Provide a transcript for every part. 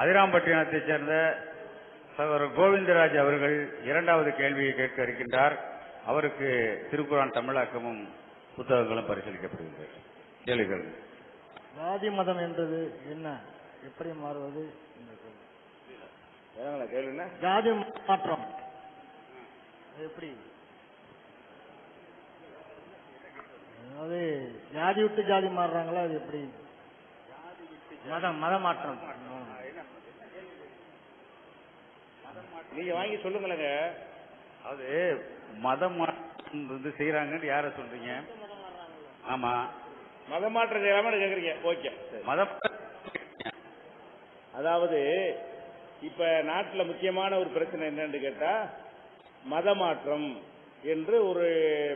அதிராம்பட்டினத்தைச் சேர்ந்த சகோதரர் கோவிந்தராஜ் அவர்கள் இரண்டாவது கேள்வியை கேட்க இருக்கின்றார். அவருக்கு திருக்குறான் தமிழாக்கமும் புத்தகங்களும் பரிசீலிக்கப்படுகின்றது கேளுங்கள். ஜாதி மதம் என்பது என்ன? எப்படி மாறுவது? ஜாதி மாற்றம். அது எப்படி? அதாவது ஜாதி விட்டு ஜாதி மாறுறாங்களா? அது எப்படி? மதம் மத மாற்றம் நீங்க வாங்கி சொல்லுங்களேங்க. அது மதம் மாற்றம் வந்து செய்யறாங்கன்னு யார சொல்றீங்க? ஆமா. மத மாற்றம் செய்யலாமான்னு கேக்குறீங்க. ஓகே. மதம் அதாவது இப்ப நாட்டுல முக்கியமான ஒரு பிரச்சனை என்னன்னு கேட்டா மத மாற்றம் என்று ஒரு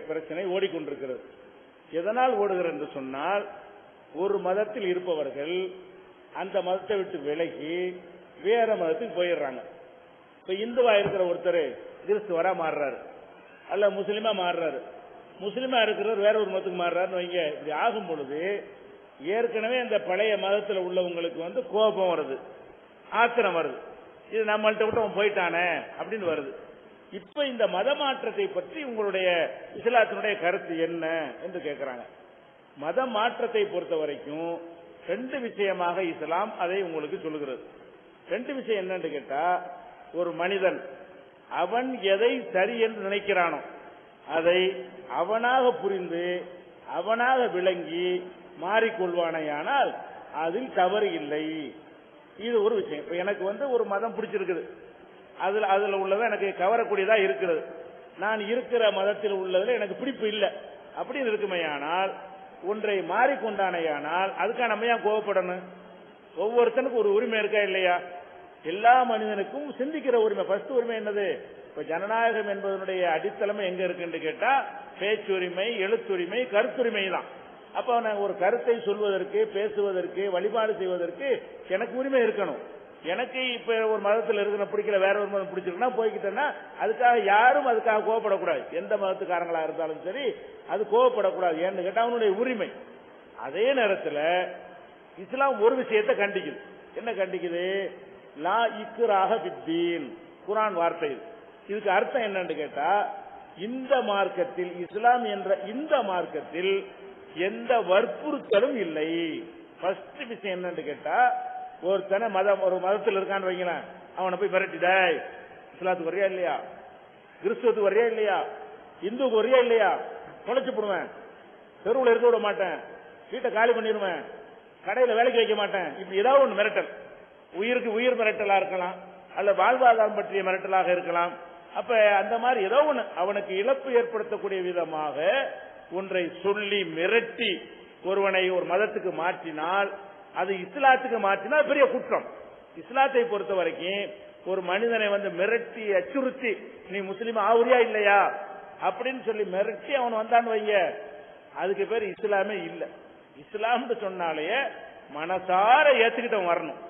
பிரச்சனை ஓடிக்கொண்டிருக்கிறது. எதனால் ஓடுகிறது என்று சொன்னால் ஒரு மதத்தில் இருப்பவர்கள் அந்த மதத்தை விட்டு விலகி வேற மதத்துக்கு போயிடுறாங்க. இப்ப இந்துவா இருக்கிற ஒருத்தர் கிறிஸ்துவரா மாறுறாரு. அல்ல முஸ்லீமா மாறுறாரு. முஸ்லீமா இருக்கிறவர் வேற ஒரு மதத்துக்கு மாறுறாருன்னு வைங்க. இப்படி ஆகும் பொழுது ஏற்கனவே அந்த பழைய மதத்தில் உள்ளவங்களுக்கு வந்து கோபம் வருது. ஆத்திரம் வருது. இது நம்மள்கிட்ட விட்டு அவன் போயிட்டானே அப்படின்னு வருது. இப்ப இந்த மத மாற்றத்தை பற்றி உங்களுடைய இஸ்லாத்தினுடைய கருத்து என்ன என்று கேட்கிறாங்க மத மாற்றத்தை பொறுத்த வரைக்கும் ரெண்டு விஷயமாக இஸ்லாம் அதை உங்களுக்கு சொல்லுகிறது. ரெண்டு விஷயம் என்னன்னு கேட்டா ஒரு மனிதன். அவன் எதை சரி என்று நினைக்கிறானோ அதை அவனாக புரிந்து அவனாக விளங்கி மாறிக்கொள்வானையானால் அதில் தவறு இல்லை. இது ஒரு விஷயம். இப்ப எனக்கு வந்து ஒரு மதம் பிடிச்சிருக்குது. அதுல அதுல உள்ளதை எனக்கு கவரக்கூடியதா இருக்கிறது. நான் இருக்கிற மதத்தில் உள்ளதில் எனக்கு பிடிப்பு இல்லை. அப்படின்னு இருக்குமையானால் ஒன்றை மாறிக்கொண்டானையானால் அதுக்காக நம்ம ஏன் கோவப்படணும்? ஒவ்வொருத்தனுக்கும் ஒரு உரிமை இருக்கா இல்லையா? எல்லா மனிதனுக்கும் சிந்திக்கிற உரிமை ஃபர்ஸ்ட் உரிமை என்னது? இப்ப ஜனநாயகம் என்பதனுடைய அடித்தளமை எங்க இருக்குன்னு கேட்டா பேச்சுரிமை எழுத்துரிமை கருத்துரிமை தான். அப்ப நான் ஒரு கருத்தை சொல்வதற்கு பேசுவதற்கு வழிபாடு செய்வதற்கு எனக்கு உரிமை இருக்கணும். எனக்கு இப்ப ஒரு மதத்தில் இருக்கிற பிடிக்கல வேற ஒரு மதம் பிடிச்சிருக்குன்னா போய்கிட்டேன்னா அதுக்காக யாரும் அதுக்காக கோவப்படக்கூடாது. எந்த மதத்துக்காரங்களா இருந்தாலும் சரி அது கோவப்படக்கூடாது. ஏன்னு கேட்டா அவனுடைய உரிமை. அதே நேரத்தில் இஸ்லாம் ஒரு விஷயத்தை கண்டிக்குது. என்ன கண்டிக்குது? லா இக்குராக பித்தீன். குரான் வார்த்தை இதுக்கு அர்த்தம் என்னன்னு கேட்டா இந்த மார்க்கத்தில் இஸ்லாம் என்ற இந்த மார்க்கத்தில் எந்த வற்புறுத்தலும் இல்லை. ஃபர்ஸ்ட் விஷயம் என்னன்னு கேட்டா ஒருத்தனை மதம் ஒரு மதத்தில் இருக்கான்னு வைங்களேன். அவனை போய் மிரட்டிடாய் இஸ்லாத்துக்கு வரையா இல்லையா? கிறிஸ்துவத்துக்கு வரையா இல்லையா? இந்துக்கு வரையா இல்லையா? தொலைச்சு போடுவேன். தெருவில் இருக்க விட மாட்டேன். வீட்டை காலி பண்ணிடுவேன் கடையில் வேலைக்கு வைக்க மாட்டேன். இப்படி ஏதாவது ஒன்று மிரட்டல். உயிருக்கு உயிர் மிரட்டலா இருக்கலாம் அல்ல வாழ்வாதாரம் பற்றிய மிரட்டலாக இருக்கலாம். அப்ப அந்த மாதிரி ஏதோ ஒன்று அவனுக்கு இழப்பு ஏற்படுத்தக்கூடிய விதமாக ஒன்றை சொல்லி மிரட்டி ஒருவனை ஒரு மதத்துக்கு மாற்றினால் அது இஸ்லாத்துக்கு மாற்றினால் பெரிய குற்றம். இஸ்லாத்தை பொறுத்த வரைக்கும் ஒரு மனிதனை வந்து மிரட்டி அச்சுறுத்தி நீ முஸ்லீம் ஆவுரியா இல்லையா? அப்படின்னு சொல்லி மிரட்டி அவன் வந்தான்னு வைங்க. அதுக்கு பேர் இஸ்லாமே இல்லை. இஸ்லாம்னு சொன்னாலேயே மனசார ஏத்துக்கிட்டவன் வரணும்.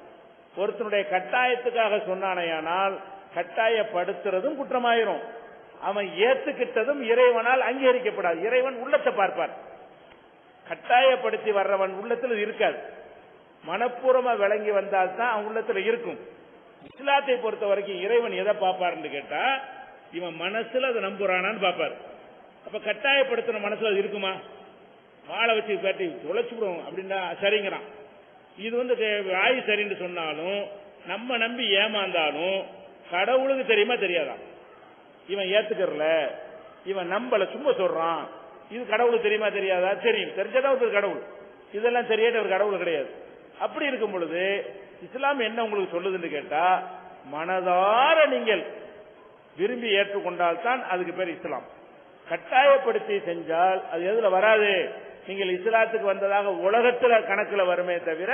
ஒருத்தனுடைய கட்டாயத்துக்காக சொன்னானையானால் கட்டாயப்படுத்துறதும் குற்றமாயிரும். அவன் ஏத்துக்கிட்டதும் இறைவனால் அங்கீகரிக்கப்படாது. இறைவன் உள்ளத்தை பார்ப்பார் கட்டாயப்படுத்தி வர்றவன் உள்ளத்தில் இருக்காது. மனப்பூர்வமா விளங்கி வந்தால்தான் அவன் உள்ளத்துல இருக்கும். இஸ்லாத்தை பொறுத்த வரைக்கும் இறைவன் எதை பார்ப்பாருன்னு கேட்டா இவன் மனசுல அதை நம்புறானான்னு பார்ப்பார். அப்ப கட்டாயப்படுத்தின மனசுல அது இருக்குமா? வாழை வச்சு காட்டி தொலைச்சு விடுவோம் அப்படின்னா சரிங்கிறான். இது வந்து ஆய் சரின்னு சொன்னாலும் நம்ம நம்பி ஏமாந்தாலும் கடவுளுக்கு தெரியுமா தெரியாதா? இவன் ஏத்துக்கறல இவன் நம்பல சும்மா சொல்றான். இது கடவுளுக்கு தெரியுமா தெரியாதா? தெரியும். தெரிஞ்சதான் ஒரு கடவுள். இதெல்லாம் தெரியாத ஒரு கடவுள் கிடையாது. அப்படி இருக்கும் பொழுது இஸ்லாம் என்ன உங்களுக்கு சொல்லுதுன்னு கேட்டா மனதார நீங்கள் விரும்பி ஏற்றுக்கொண்டால் தான் அதுக்கு பேர் இஸ்லாம். கட்டாயப்படுத்தி செஞ்சால் அது எதுல வராது? நீங்கள் இஸ்லாத்துக்கு வந்ததாக உலகத்துல கணக்குல வருமே தவிர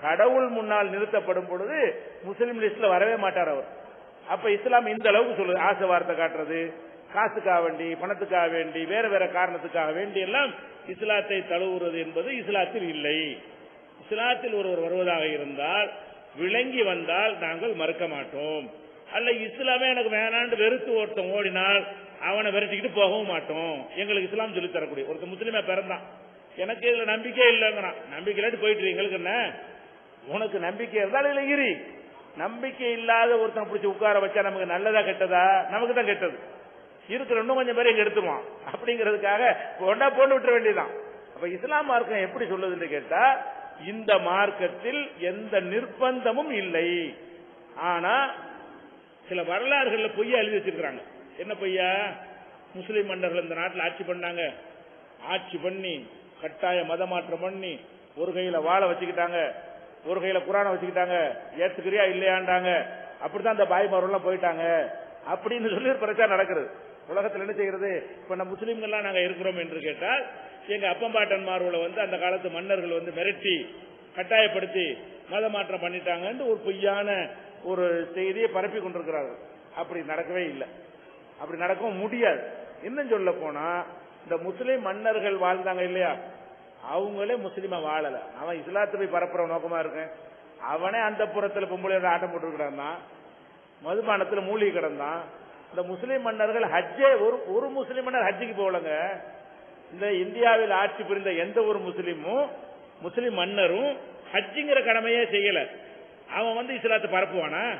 கடவுள் முன்னால் நிறுத்தப்படும் பொழுது முஸ்லீம் லிஸ்ட்ல வரவே மாட்டார் அவர். அப்ப இஸ்லாம் இந்த அளவுக்கு சொல்லுது. ஆசை வார்த்தை காட்டுறது காசுக்காக வேண்டி பணத்துக்காக வேண்டி வேற வேற காரணத்துக்காக வேண்டி எல்லாம் இஸ்லாத்தை தழுவுறது என்பது இஸ்லாத்தில் இல்லை. இஸ்லாத்தில் ஒருவர் வருவதாக இருந்தால் விளங்கி வந்தால் நாங்கள் மறுக்க மாட்டோம். அல்ல இஸ்லாமே எனக்கு வேணாண்டு வெறுத்து ஒருத்தன் ஓடினால் அவனை விரட்டிக்கிட்டு போகவும் மாட்டோம். எங்களுக்கு இஸ்லாம் சொல்லித் தரக்கூடிய ஒருத்தன் முஸ்லீமா பிறந்தான். எனக்கு இதுல நம்பிக்கை இல்லைங்கிறான். நம்பிக்கை இல்லாட்டி போயிட்டு எங்களுக்கு என்ன? உனக்கு நம்பிக்கை இருந்தால் இல்லை இரு. நம்பிக்கை இல்லாத ஒருத்தன் பிடிச்சி உட்கார வச்சா நமக்கு நல்லதா கெட்டதா? நமக்கு தான் கெட்டது. இருக்கிற இன்னும் கொஞ்சம் பேரை இங்க எடுத்துருவான் அப்படிங்கிறதுக்காக ஒண்டா போட்டு விட்டுற வேண்டியதுதான். அப்ப இஸ்லாம் மார்க்கம் எப்படி சொல்லுதுன்னு கேட்டா இந்த மார்க்கத்தில் எந்த நிர்பந்தமும் இல்லை. ஆனா சில வரலாறுகள்ல பொய்ய எழுதி வச்சிருக்கிறாங்க. என்ன பொய்யா முஸ்லீம் மன்னர்கள் இந்த நாட்டில் ஆட்சி பண்ணாங்க. ஆட்சி பண்ணி கட்டாய மத மாற்றம் பண்ணி ஒரு கையில வாழை வச்சுக்கிட்டாங்க ஒரு கையில குரானை வச்சுக்கிட்டாங்க. ஏத்துக்கிறியா இல்லையாண்டாங்க அப்படித்தான் அந்த பாய்மாரெல்லாம் போயிட்டாங்க. அப்படின்னு சொல்லி ஒரு பிரச்சாரம் நடக்கிறது உலகத்தில் என்ன செய்கிறது இப்ப நம்ம முஸ்லீம்கள்லாம் நாங்க இருக்கிறோம் என்று கேட்டால் எங்க அப்பம்பாட்டன்மார்களை வந்து அந்த காலத்து மன்னர்கள் வந்து மிரட்டி கட்டாயப்படுத்தி மத மாற்றம் பண்ணிட்டாங்கன்னு ஒரு பொய்யான ஒரு செய்தியை பரப்பி கொண்டிருக்கிறார்கள். அப்படி நடக்கவே இல்லை. அப்படி நடக்கவும் முடியாது. இன்னும் சொல்ல போனா இந்த முஸ்லீம் மன்னர்கள் வாழ்ந்தாங்க இல்லையா? அவங்களே முஸ்லீமா வாழல. அவன் இஸ்லாத்தை போய் பரப்புற நோக்கமா இருக்கேன். அவனே அந்த புறத்துல பொம்பளையோட ஆட்டம் போட்டுருக்கிறான் மதுபானத்துல மூழ்கி கிடந்தான். இந்த முஸ்லீம் மன்னர்கள் ஹஜ்ஜே ஒரு ஒரு முஸ்லீம் மன்னர் ஹஜ்ஜுக்கு போகலங்க. இந்த இந்தியாவில் ஆட்சி புரிந்த எந்த ஒரு முஸ்லீமும் முஸ்லீம் மன்னரும் ஹஜ்ஜுங்கிற கடமையே செய்யல. அவன் வந்து இஸ்லாத்தை பரப்புவானா?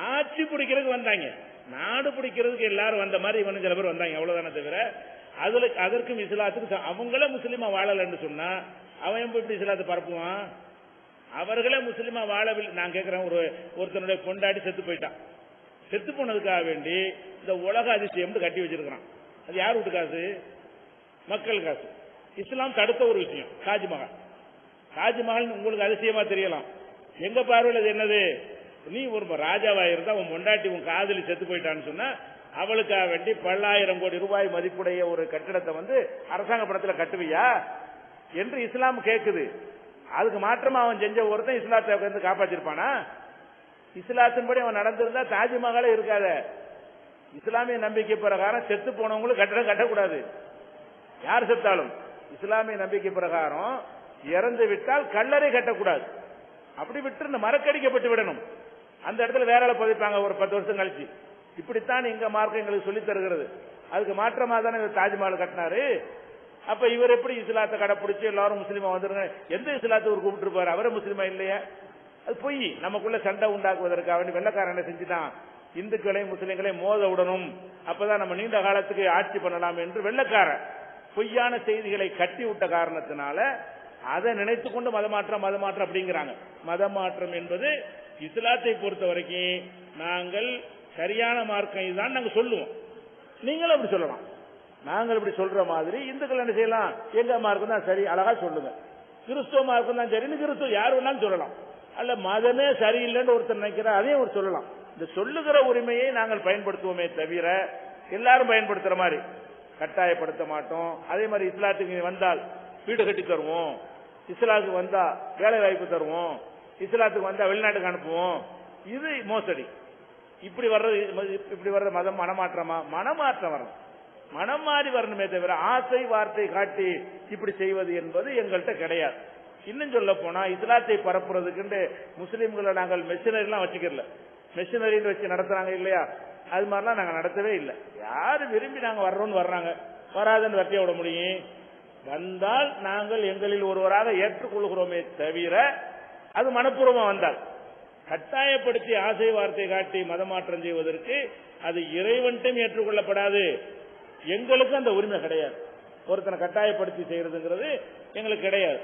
ஆட்சி பிடிக்கிறதுக்கு வந்தாங்க. நாடு பிடிக்கிறதுக்கு எல்லாரும் வந்த மாதிரி இவனு சில பேர் வந்தாங்க எவ்வளவுதானே தவிர அதுல அதற்கும் இஸ்லாத்துக்கும் அவங்களே முஸ்லீமா வாழலன்னு சொன்னா அவன் எப்படி இஸ்லாத்தை பரப்புவான்? அவர்களே முஸ்லீமா வாழவில்லை. நான் கேட்கிறேன் ஒரு ஒருத்தனுடைய கொண்டாடி செத்து போயிட்டான். செத்து போனதுக்காக வேண்டி இந்த உலக அதிசயம் கட்டி வச்சிருக்கிறான். அது யார் வீட்டு காசு? மக்கள் காசு. இஸ்லாம் தடுத்த ஒரு விஷயம் தாஜ்மஹால். தாஜ்மஹால் உங்களுக்கு அதிசயமா தெரியலாம். எங்க பார்வையில் அது என்னது? நீ ஒரு ராஜாவா இருந்தா உன் பொண்டாட்டி உன் காதலி செத்து போயிட்டான்னு சொன்னா அவளுக்காக வேண்டி பல்லாயிரம் கோடி ரூபாய் மதிப்புடைய ஒரு கட்டிடத்தை வந்து அரசாங்க படத்தில் கட்டுவியா? என்று இஸ்லாம் கேட்குது அதுக்கு மாற்றமா அவன் செஞ்ச ஒருத்தன் இஸ்லாத்தை வந்து காப்பாற்றிருப்பானா இஸ்லாத்தின்படி அவன் நடந்திருந்தா தாஜ்மஹாலே இருக்காத. இஸ்லாமிய நம்பிக்கை பிரகாரம் செத்து போனவங்களும் கட்டடம் கட்டக்கூடாது. யார் செத்தாலும்? இஸ்லாமிய நம்பிக்கை பிரகாரம் இறந்து விட்டால் கல்லறை கட்டக்கூடாது. அப்படி விட்டு மரக்கடிக்கப்பட்டு விடணும். அந்த இடத்துல வேற ஆளை பதிப்பாங்க ஒரு பத்து வருஷம் கழிச்சு. இப்படித்தான் எங்க மார்க்கம் எங்களுக்கு சொல்லித் தருகிறது. அதுக்கு மாற்றமா தானே இவர் தாஜ்மஹால் கட்டினாரு? அப்ப இவர் எப்படி இஸ்லாத்தை கடைப்பிடிச்சு எல்லாரும் முஸ்லீமா வந்துருங்க? எந்த இஸ்லாத்தை ஒரு கூப்பிட்டு அவரே முஸ்லீமா இல்லையா? அது பொய். நமக்குள்ள சண்டை உண்டாக்குவதற்காக வேண்டி வெள்ளக்காரன் என்ன செஞ்சுட்டான்? இந்துக்களையும் முஸ்லீம்களையும் மோத விடணும். அப்பதான் நம்ம நீண்ட காலத்துக்கு ஆட்சி பண்ணலாம் என்று வெள்ளக்காரன் பொய்யான செய்திகளை கட்டி விட்ட காரணத்தினால அதை நினைத்துக்கொண்டு மதமாற்றம் மதமாற்றம் அப்படிங்கிறாங்க. மதமாற்றம் என்பது இஸ்லாத்தை பொறுத்த வரைக்கும் நாங்கள் சரியான மார்க்கம் இதுதான் நாங்கள் சொல்லுவோம். நீங்களும் அப்படி சொல்லலாம். நாங்கள் இப்படி சொல்ற மாதிரி இந்துக்கள் என்ன செய்யலாம்? எங்க மார்க்கம் தான் சரி அழகா சொல்லுங்க. கிறிஸ்துவ மார்க்கம் தான் சரின்னு கிறிஸ்துவ யார் வேணாலும் சொல்லலாம். அல்ல மதமே சரியில்லைன்னு ஒருத்தர் நினைக்கிறா அதையும் ஒரு சொல்லலாம். இந்த சொல்லுகிற உரிமையை நாங்கள் பயன்படுத்துவோமே தவிர எல்லாரும் பயன்படுத்துற மாதிரி கட்டாயப்படுத்த மாட்டோம். அதே மாதிரி இஸ்லாத்துக்கு வந்தால் வீடு கட்டி தருவோம். இஸ்லாத்துக்கு வந்தா வேலை வாய்ப்பு தருவோம். இஸ்லாத்துக்கு வந்தா வெளிநாட்டுக்கு அனுப்புவோம். இது மோசடி. இப்படி வர்றது இப்படி வர்ற மதம் மனமாற்றமா? மனமாற்றம் வரணும். மனம் மாறி வரணுமே தவிர ஆசை வார்த்தை காட்டி இப்படி செய்வது என்பது எங்கள்கிட்ட கிடையாது. இன்னும் சொல்ல போனா இஸ்லாத்தை பரப்புறதுக்குண்டு முஸ்லீம்களை நாங்கள் மெஷினரிலாம் வச்சுக்கல மெஷினரின்னு வச்சு நடத்துறாங்க இல்லையா? அது மாதிரிலாம் நாங்கள் நடத்தவே இல்லை. யாரு விரும்பி நாங்கள் வர்றோம்னு வர்றாங்க? வராதுன்னு வட்டியை விட முடியும். வந்தால் நாங்கள் எங்களில் ஒருவராக ஏற்றுக்கொள்கிறோமே தவிர அது மனப்பூர்வமா வந்தால். கட்டாயப்படுத்தி ஆசை வார்த்தை காட்டி மதமாற்றம் செய்வதற்கு அது இறைவன்ட்டும் ஏற்றுக்கொள்ளப்படாது. எங்களுக்கு அந்த உரிமை கிடையாது. ஒருத்தனை கட்டாயப்படுத்தி செய்யறதுங்கிறது எங்களுக்கு கிடையாது.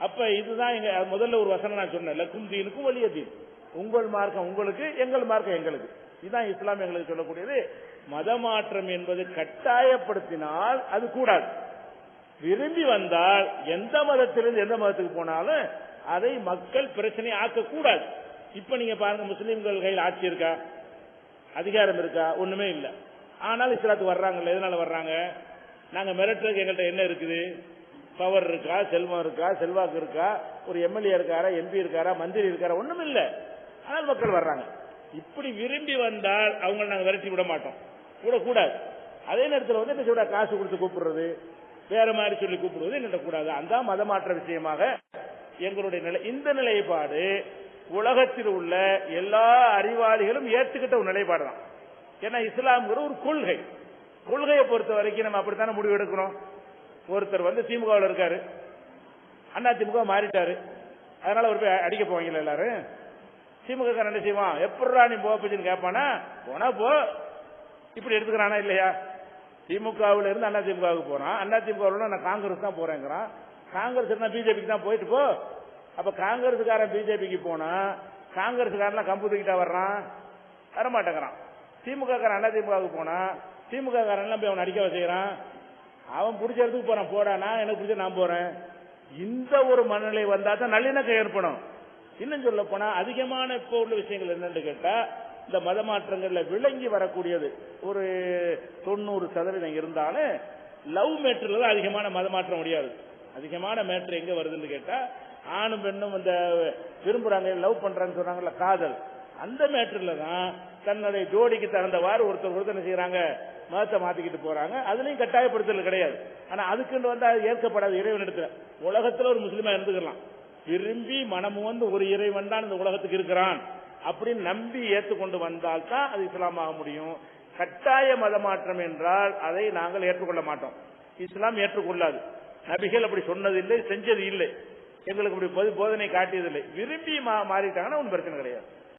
அப்ப இதுதான் எங்க முதல்ல ஒரு வசனம் நான் சொன்னேன். லக்கும் தீனுக்கும் வலிய தீன். உங்கள் மார்க்கம் உங்களுக்கு எங்கள் மார்க்கம் எங்களுக்கு. இதுதான் இஸ்லாம் எங்களுக்கு சொல்லக்கூடியது. மதமாற்றம் என்பது கட்டாயப்படுத்தினால் அது கூடாது. விரும்பி வந்தால் எந்த மதத்திலிருந்து எந்த மதத்துக்கு போனாலும் அதை மக்கள் பிரச்சனை ஆக்கக்கூடாது. இப்ப நீங்க பாருங்க முஸ்லீம்கள் கையில் ஆட்சி இருக்கா? அதிகாரம் இருக்கா? ஒண்ணுமே இல்லை. ஆனால் இஸ்லாத்துக்கு வர்றாங்கல்ல எதனால வர்றாங்க? நாங்க மிரட்டுறதுக்கு எங்கள்கிட்ட என்ன இருக்குது? பவர் இருக்கா? செல்வம் இருக்கா? செல்வாக்கு இருக்கா? ஒரு எம்எல்ஏ இருக்காரா? எம்பி இருக்காரா? மந்திரி இருக்காரா? ஒண்ணும் இல்லை. ஆனால் மக்கள் வர்றாங்க. இப்படி விரும்பி வந்தால் அவங்க நாங்க விரட்டி விட மாட்டோம். விடக்கூடாது. அதே நேரத்தில் வந்து என்ன சொல்ற? காசு கொடுத்து கூப்பிடுறது. வேற மாதிரி சொல்லி கூப்பிடுவது என்ன கூடாது அந்த மதமாற்ற விஷயமாக எங்களுடைய நிலை இந்த நிலைப்பாடு உலகத்தில் உள்ள எல்லா அறிவாளிகளும் ஏற்றுக்கிட்ட ஒரு நிலைப்பாடு தான். ஏன்னா இஸ்லாம்ங்கிற ஒரு கொள்கை. கொள்கையை பொறுத்த வரைக்கும் நம்ம அப்படித்தானே முடிவு எடுக்கிறோம் ஒருத்தர் வந்து திமுகவில் இருக்காரு. அண்ணா திமுக மாறிட்டாரு. அதனால ஒரு போய் அடிக்க போவீங்களா எல்லாரும்? திமுக என்ன செய்வான்? எப்படா நீ போக போச்சுன்னு கேட்பானா? போனா போ. இப்படி எடுத்துக்கிறானா இல்லையா? திமுகவில் இருந்து அண்ணா திமுகவுக்கு போறான். அண்ணா திமுகவில் நான் காங்கிரஸ் தான் போறேங்கிறான். காங்கிரஸ் இருந்தா பிஜேபிக்கு தான் போயிட்டு போ. அப்ப காங்கிரஸுக்காரன் பிஜேபிக்கு போனா காங்கிரஸ்காரன் கம்பு தூக்கிட்டா வர்றான். வரமாட்டேங்கிறான். திமுக காரன் அண்ணா திமுகவுக்கு போனா திமுக காரன் போய் அவன் அடிக்க செய்யறான் அவன் பிடிச்ச இடத்துக்கு போறான். போடா நான் எனக்கு பிடிச்ச நான் போறேன். இந்த ஒரு மனநிலை வந்தா தான் நல்லிணக்கம் ஏற்படும். இன்னும் சொல்ல போனா அதிகமான இப்போ உள்ள விஷயங்கள் என்னன்னு கேட்டா இந்த மத மாற்றங்கள்ல விளங்கி வரக்கூடியது. ஒரு தொண்ணூறு சதவீதம் இருந்தாலும் லவ் மேட்டர்ல தான் அதிகமான மத மாற்றம் முடியாது. அதிகமான மேட்ரு எங்க வருதுன்னு கேட்டா ஆணும் பெண்ணும் இந்த விரும்புறாங்க லவ் பண்றாங்கன்னு சொன்னாங்கல்ல காதல். அந்த மேட்டர்ல தான் தன்னுடைய ஜோடிக்கு தகுந்தவாறு ஒருத்தர் ஒருத்தர் என்ன செய்யறாங்க மதத்தை மாத்திக்கிட்டு போறாங்க. அதுலயும் கட்டாயப்படுத்தல் கிடையாது. ஆனா அதுக்குன்னு வந்து அது ஏற்கப்படாது இறைவனிடத்துல உலகத்துல ஒரு முஸ்லீமா இருந்துக்கலாம். விரும்பி மனமு வந்து ஒரு இறைவன் தான் இந்த உலகத்துக்கு இருக்கிறான் அப்படின்னு நம்பி ஏற்றுக்கொண்டு வந்தால் தான் அது இஸ்லாமாக முடியும். கட்டாய மத மாற்றம் என்றால் அதை நாங்கள் ஏற்றுக்கொள்ள மாட்டோம். இஸ்லாம் ஏற்றுக்கொள்ளாது. நபிகள் அப்படி சொன்னது இல்லை செஞ்சது இல்லை. எங்களுக்கு அப்படி போதனை காட்டியதில்லை. விரும்பி மா- மாறிட்டாங்கன்னா ஒன்றும் பிரச்சனை கிடையாது.